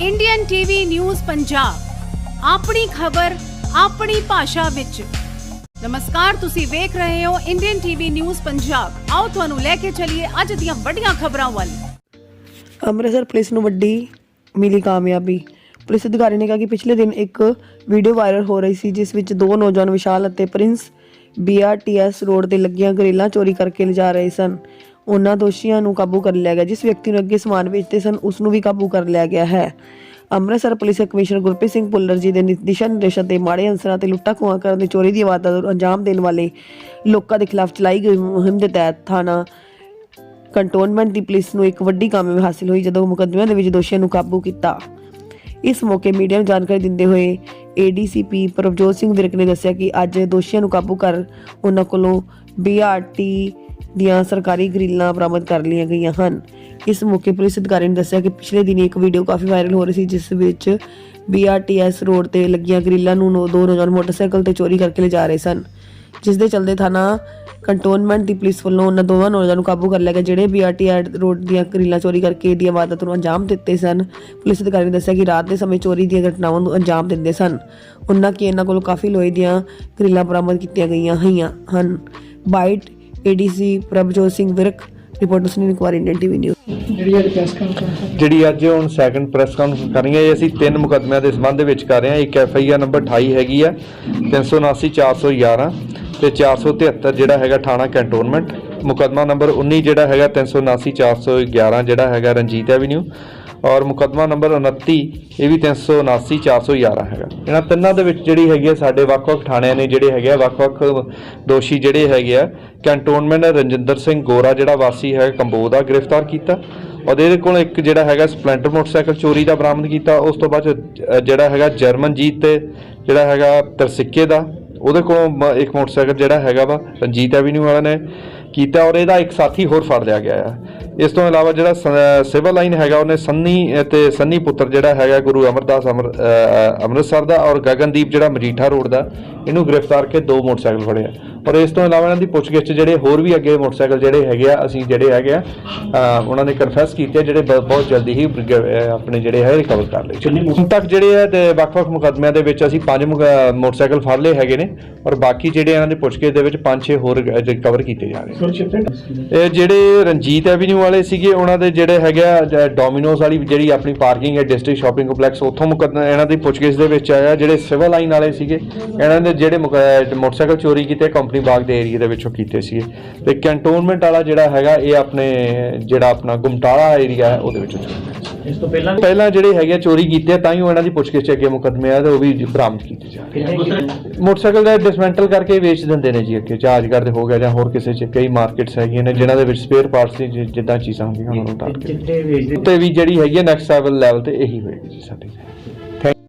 Indian TV news Punjab ਆਪਣੀ ਖਬਰ, ਆਪਣੀ ਭਾਸ਼ਾ ਵਿੱਚ। ਨਮਸਕਾਰ, ਤੁਸੀਂ ਵੇਖ ਰਹੇ ਹੋ ਇੰਡੀਅਨ ਟੀਵੀ ਨਿਊਜ਼ ਪੰਜਾਬ ਆਓ ਤੁਹਾਨੂੰ ਲੈ ਕੇ ਚੱਲੀਏ ਅੱਜ ਦੀਆਂ ਵੱਡੀਆਂ ਖਬਰਾਂ ਵੱਲ। ਅੰਮ੍ਰਿਤਸਰ ਪੁਲਿਸ ਨੂੰ ਵੱਡੀ ਮਿਲੀ ਕਾਮਯਾਬੀ। ਪੁਲਿਸ ਅਧਿਕਾਰੀ ਨੇ ਕਿਹਾ ਕਿ ਪਿਛਲੇ ਦਿਨ ਇੱਕ ਵੀਡੀਓ ਵਾਇਰਲ ਹੋ ਰਹੀ ਸੀ, ਜਿਸ ਵਿੱਚ ਦੋ ਨੌਜਵਾਨ ਵਿਸ਼ਾਲ ਅਤੇ ਪ੍ਰਿੰਸ ਬੀਆਰਟੀਐਸ ਰੋਡ ਤੇ ਲੱਗੀਆਂ ਗਰੇਲਾਂ ਚੋਰੀ ਕਰਕੇ ਲਿਜਾ ਰਹੇ ਸਨ। ਉਹਨਾਂ ਦੋਸ਼ੀਆਂ ਨੂੰ ਕਾਬੂ ਕਰ ਲਿਆ ਗਿਆ, ਜਿਸ ਵਿਅਕਤੀ ਨੂੰ ਅੱਗੇ ਸਮਾਨ ਵੇਚਦੇ ਸਨ ਉਸ ਨੂੰ ਵੀ ਕਾਬੂ ਕਰ ਲਿਆ ਗਿਆ ਹੈ। ਅੰਮ੍ਰਿਤਸਰ ਪੁਲਿਸ ਕਮਿਸ਼ਨਰ ਗੁਰਪ੍ਰੀਤ ਸਿੰਘ ਭੁੱਲਰ ਜੀ ਦੇ ਦਿਸ਼ਾ ਨਿਰਦੇਸ਼ਾਂ ਤੇ ਮਾੜੇ ਅੰਸਰਾਂ ਤੇ ਲੁੱਟਾਂ ਖੋਹਾਂ ਕਰਨ ਦੀ ਚੋਰੀ ਦੀ ਵਾਰਦਾਤ ਨੂੰ ਅੰਜਾਮ ਦੇਣ ਵਾਲੇ ਲੋਕਾਂ ਦੇ ਖਿਲਾਫ ਚਲਾਈ ਗਈ ਮੁਹਿੰਮ ਦੇ ਤਹਿਤ ਥਾਣਾ ਕੰਟੋਨਮੈਂਟ ਦੀ ਪੁਲਿਸ ਨੂੰ ਇੱਕ ਵੱਡੀ ਕਾਮਯਾਬੀ ਹਾਸਲ ਹੋਈ, ਜਦੋਂ ਮੁਕੱਦਮਿਆਂ ਦੇ ਵਿੱਚ ਦੋਸ਼ੀਆਂ ਨੂੰ ਕਾਬੂ ਕੀਤਾ। ਇਸ ਮੌਕੇ ਮੀਡੀਆ ਨੂੰ ਜਾਣਕਾਰੀ ਦਿੰਦੇ ਹੋਏ ਏਡੀਸੀਪੀ ਪ੍ਰਭਜੋਤ ਸਿੰਘ ਵਿਰਕ ਨੇ ਦੱਸਿਆ ਕਿ ਅੱਜ ਦੋਸ਼ੀਆਂ ਨੂੰ ਕਾਬੂ ਕਰ ਉਹਨਾਂ ਕੋਲੋਂ ਬੀਆਰਟੀ ਦੀਆਂ ਸਰਕਾਰੀ ਗ੍ਰਿਲਾਂ ਬਰਾਮਦ ਕਰ ਲਈਆਂ ਗਈਆਂ ਹਨ। ਇਸ ਮੌਕੇ ਪੁਲਿਸ ਅਧਿਕਾਰੀ ਨੇ ਦੱਸਿਆ ਕਿ ਪਿਛਲੇ ਦਿਨੀ ਇੱਕ ਵੀਡੀਓ ਕਾਫੀ ਵਾਇਰਲ ਹੋ ਰਹੀ ਸੀ, ਜਿਸ ਵਿੱਚ ਬੀਆਰਟੀਐਸ ਰੋਡ ਤੇ ਲੱਗੀਆਂ ਗ੍ਰਿਲਾਂ ਨੂੰ ਨੌ- ਦੋ ਨੌਜਵਾਨ ਮੋਟਰਸਾਈਕਲ ਤੇ ਚੋਰੀ ਕਰਕੇ ਲਿਜਾ ਰਹੇ ਸਨ। ਜਿਸ ਦੇ ਚਲਦੇ ਥਾਣਾ ਕੰਟੋਨਮੈਂਟ ਦੀ ਪੁਲਿਸ ਵੱਲੋਂ ਉਹਨਾਂ ਦੋਵਾਂ ਨੌਜਵਾਨਾਂ ਨੂੰ ਕਾਬੂ ਕਰ ਲਿਆ ਗਿਆ, ਜਿਹੜੇ ਬੀਆਰਟੀ ਰੋਡ ਦੀਆਂ ਗ੍ਰਿਲਾਂ ਚੋਰੀ ਕਰਕੇ ਦੀਆਂ ਵਾਰਦਾਤ ਨੂੰ ਅੰਜਾਮ ਦਿੱਤੇ ਸਨ। ਪੁਲਿਸ ਅਧਿਕਾਰੀ ਨੇ ਦੱਸਿਆ ਕਿ ਰਾਤ ਦੇ ਸਮੇਂ ਚੋਰੀ ਦੀਆਂ ਘਟਨਾਵਾਂ ਨੂੰ ਅੰਜਾਮ ਦਿੰਦੇ ਸਨ। ਉਹਨਾਂ ਕਿ ਇਹਨਾਂ ਕੋਲ ਕਾਫੀ ਲੋਹੇ ਦੀਆਂ ਗ੍ਰਿਲਾਂ ਬਰਾਮਦ ਕੀਤੀਆਂ ਗਈਆਂ ਹੋਈਆਂ ਹਨ। Byte ADC Prabhjot Singh Virk reporter Sunil Kumar Indian TV news. ਜਿਹੜੀ ਅੱਜ ਹੁਣ ਸੈਕੰਡ ਪ੍ਰੈਸ ਕਾਨਫਰੰਸ ਕਰ ਰਹੀ ਹੈ ਇਹ ਅਸੀਂ ਤਿੰਨ ਮੁਕੱਦਮਿਆਂ ਦੇ ਸੰਬੰਧ ਵਿੱਚ ਕਰ ਰਹੇ ਹਾਂ। ਇੱਕ ਐਫ ਆਈ ਆਰ ਨੰਬਰ 28 ਹੈਗੀ ਆ 379 411 ਤੇ 473 ਜਿਹੜਾ ਹੈਗਾ ਥਾਣਾ ਕੈਂਟੋਨਮੈਂਟ ਮੁਕੱਦਮਾ ਨੰਬਰ 19 ਜਿਹੜਾ ਹੈਗਾ 379 411 ਜਿਹੜਾ ਹੈਗਾ ਰਣਜੀਤ ਐਵੀਨਿਊ ਔਰ ਮੁਕੱਦਮਾ ਨੰਬਰ 29 ਇਹ ਵੀ 379 411 ਹੈਗਾ। ਇਹਨਾਂ ਤਿੰਨਾਂ ਦੇ ਵਿੱਚ ਜਿਹੜੀ ਹੈਗੀ ਆ, ਸਾਡੇ ਵੱਖ-ਵੱਖ ਥਾਣਿਆਂ ਨੇ ਜਿਹੜੇ ਹੈਗੇ ਆ, ਵੱਖ-ਵੱਖ ਦੋਸ਼ੀ ਜਿਹੜੇ ਹੈਗੇ ਆ, ਕੈਂਟੋਨਮੈਂਟ ਰਣਜਿੰਦਰ ਸਿੰਘ ਗੋਰਾ ਜਿਹੜਾ ਵਾਸੀ ਹੈ ਕੰਬੋ ਦਾ ਗ੍ਰਿਫਤਾਰ ਕੀਤਾ। ਔਰ ਇਹਦੇ ਕੋਲ ਇੱਕ ਜਿਹੜਾ ਹੈਗਾ, ਸਪਲੈਂਡਰ ਮੋਟਰਸਾਈਕਲ ਚੋਰੀ ਦਾ ਬਰਾਮਦ ਕੀਤਾ। ਉਸ ਤੋਂ ਬਾਅਦ ਜਿਹੜਾ ਹੈਗਾ, ਜਰਮਨਜੀਤ ਤੇ ਜਿਹੜਾ ਹੈਗਾ, ਤਰਸਿੱਕੇ ਦਾ, ਉਹਦੇ ਕੋਲੋਂ ਮ- ਇੱਕ ਮੋਟਰਸਾਈਕਲ ਜਿਹੜਾ ਹੈਗਾ ਵਾ, ਰਣਜੀਤ ਐਵੀਨਿਊ ਵਾਲਾ ਨੇ ਕੀਤਾ। ਔਰ ਇਹਦਾ ਇੱਕ ਸਾਥੀ ਹੋਰ ਫੜ ਲਿਆ ਗਿਆ ਆ। ਇਸ ਤੋਂ ਇਲਾਵਾ ਜਿਹੜਾ ਸਿਵਲ ਲਾਈਨ ਹੈਗਾ ਉਹਨੇ ਸੰਨੀ ਤੇ ਸੰਨੀ ਪੁੱਤਰ ਜਿਹੜਾ ਹੈਗਾ ਗੁਰੂ ਅਮਰਦਾਸ ਅੰਮ੍ਰਿਤਸਰ ਦਾ ਔਰ ਗਗਨਦੀਪ ਜਿਹੜਾ ਮਜੀਠਾ ਰੋਡ ਦਾ ਇਹਨੂੰ ਗ੍ਰਿਫਤਾਰ ਕੇ ਦੋ ਮੋਟਰਸਾਈਕਲ ਫੜੇ ਆ। ਔਰ ਇਸ ਤੋਂ ਇਲਾਵਾ ਇਹਨਾਂ ਦੀ ਪੁੱਛਗਿੱਛ ਜਿਹੜੇ ਹੋਰ ਵੀ ਅੱਗੇ ਮੋਟਰਸਾਈਕਲ ਜਿਹੜੇ ਹੈਗੇ ਆ ਅਸੀਂ ਜਿਹੜੇ ਹੈਗੇ ਆ ਉਹਨਾਂ ਨੇ ਕਨਫੈਸ ਕੀਤੇ ਜਿਹੜੇ ਬਹੁਤ ਜਲਦੀ ਹੀ ਆਪਣੇ ਜਿਹੜੇ ਹੈ ਰਿਕਵਰ ਕਰ ਲਏ। ਹੁਣ ਤੱਕ ਜਿਹੜੇ ਆ ਤੇ ਵੱਖ-ਵੱਖ ਮੁਕੱਦਮਿਆਂ ਦੇ ਵਿੱਚ ਅਸੀਂ ਪੰਜ ਮੋਟਰਸਾਈਕਲ ਫੜ ਲਏ ਹੈਗੇ ਨੇ ਔਰ ਬਾਕੀ ਜਿਹੜੇ ਇਹਨਾਂ ਦੇ ਪੁੱਛਗਿੱਛ ਦੇ ਵਿੱਚ ਪੰਜ ਛੇ ਹੋਰ ਰਿਕਵਰ ਕੀਤੇ ਜਾ ਰਹੇ ਇਹ ਜਿਹੜੇ ਰਣਜੀਤ ਐਵੀਨਿਊ ਵਾਲੇ ਸੀਗੇ, ਉਹਨਾਂ ਦੇ ਜਿਹੜੇ ਹੈਗੇ ਆ ਜ- ਵਾਲੀ ਜਿਹੜੀ ਆਪਣੀ ਪਾਰਕਿੰਗ ਹੈ ਡਿਸਟ੍ਰਿਕਟ ਸ਼ਾਪਿੰਗ ਕੰਪਲੈਕਸ ਉੱਥੋਂ ਮੁਕੱਦਮਾ ਇਹਨਾਂ ਦੀ ਪੁੱਛਗਿੱਛ ਦੇ ਵਿੱਚ ਆਇਆ, ਜਿਹੜੇ ਸਿਵਲ ਲਾਈਨ ਵਾਲੇ ਸੀਗੇ, ਇਹਨਾਂ ਦੇ ਜਿਹੜੇ ਮੁਕ- ਮੋਟਰਸਾਈਕਲ ਚੋਰੀ ਕੀਤੇ ਕੰਪਨੀ ਬਾਗ ਦੇ ਏਰੀਆ ਦੇ ਵਿੱਚੋਂ ਕੀਤੇ ਸੀਗੇ। ਤੇ ਕੈਂਟੋਨਮੈਂਟ ਵਾਲਾ ਜਿਹੜਾ ਹੈਗਾ, ਇਹ ਆਪਣੇ ਜਿਹੜਾ ਆਪਣਾ ਗੁਮਟਾਲਾ ਏਰੀਆ ਹੈ, ਉਹਦੇ ਵਿੱਚੋਂ ਚੋਰੀ ਇਸ ਤੋਂ ਪਹਿਲਾਂ ਪਹਿਲਾਂ ਜਿਹੜੇ ਹੈਗੇ ਆ ਚੋਰੀ ਕੀਤੇ ਆ, ਤਾਂ ਹੀ ਉਹ ਇਹਨਾਂ ਦੀ ਪੁੱਛਗਿੱਛ 'ਚ ਅੱਗੇ ਮੁਕੱਦਮੇ ਆ ਤੇ ਉਹ ਵੀ ਬਰਾਮਦ ਕੀਤੇ ਜਾ ਰਹੇ ਕਿੰਨੇ ਮੋਟਰਸਾਈਕਲ ਦਾ ਡਿਸਮੈਂਟਲ ਕਰਕੇ ਵੇਚ ਦਿੰਦੇ ਨੇ ਜੀ ਅੱਗੇ ਚਾਰਜ ਕਰਦੇ ਹੋ ਗਿਆ ਜਾਂ ਹੋਰ ਕਿਸੇ 'ਚ ਕਈ ਮਾਰਕੀਟਸ ਹੈਗੀਆਂ ਨੇ ਜਿਨ੍ਹਾਂ ਦੇ ਵਿੱਚ ਸਪੇਅਰ ਪਾਰਟਸ ਦੀ ਜਿ- ਜਿੱਦਾਂ ਚੀਜ਼ਾਂ ਹੁੰਦੀਆਂ ਉਹਨਾਂ ਨੂੰ ਟਾਰਗੇਟ ਚਿੱਟੇ ਵੇਚਦੇ ਤੇ ਵੀ ਜਿਹੜੀ ਹੈਗੀ ਹੈ ਨੈਕਸਟ ਲੈਵਲ ਲੈਵਲ ਤੇ ਇਹੀ ਹੋਏਗੀ ਜੀ ਸਾਡੀ।